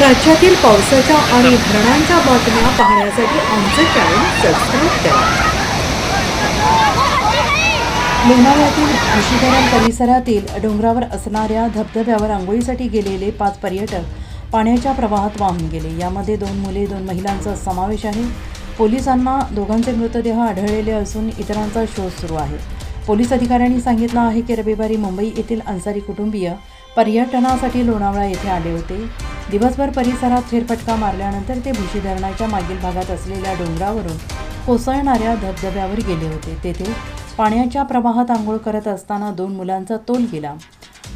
राज्यातील पावसाच्या आणि धरणांच्या बातम्या पाहण्यासाठी आमचं चॅनल सबस्क्राईब करा. लोणावळ्यातील ऋषीधरण परिसरातील डोंगरावर असणाऱ्या धबधब्यावर आंघोळीसाठी गेलेले पाच पर्यटक पाण्याच्या प्रवाहात वाहून गेले. यामध्ये दोन मुले दोन महिलांचा समावेश आहे. पोलिसांना दोघांचे मृतदेह आढळलेले असून इतरांचा शोध सुरू आहे. पोलीस अधिकाऱ्यांनी सांगितलं आहे की रविवारी मुंबई येथील अन्सारी कुटुंबीय पर्यटनासाठी लोणावळा येथे आले होते. दिवसभर परिसरात फेरफटका मारल्यानंतर ते भुशी धरणाच्या मागील भागात असलेल्या डोंगरावरून कोसळणाऱ्या धबधब्यावर गेले होते. तेथे पाण्याच्या प्रवाहात आंघोळ करत असताना दोन मुलांचा तोल गेला.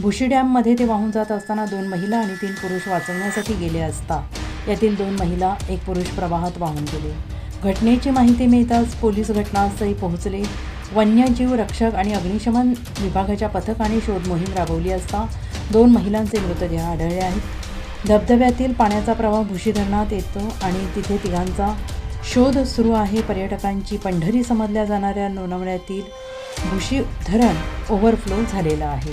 भुशी डॅममध्ये ते वाहून जात असताना दोन महिला आणि तीन पुरुष वाचवण्यासाठी गेले असता यातील दोन महिला एक पुरुष प्रवाहात वाहून गेले. घटनेची माहिती मिळताच पोलीस घटनास्थळी पोहोचले. वन्यजीव रक्षक आणि अग्निशमन विभागाच्या पथकाने शोध मोहीम राबवली असता दोन महिलांचे मृतदेह आढळले आहेत. धबधब्यातील पाण्याचा प्रवाह भुशी धरणात येतो आणि तिथे तिघांचा शोध सुरू आहे. पर्यटकांची पंढरी समजल्या जाणाऱ्या लोणावळ्यातील भुशी धरण ओव्हरफ्लो झालेलं आहे.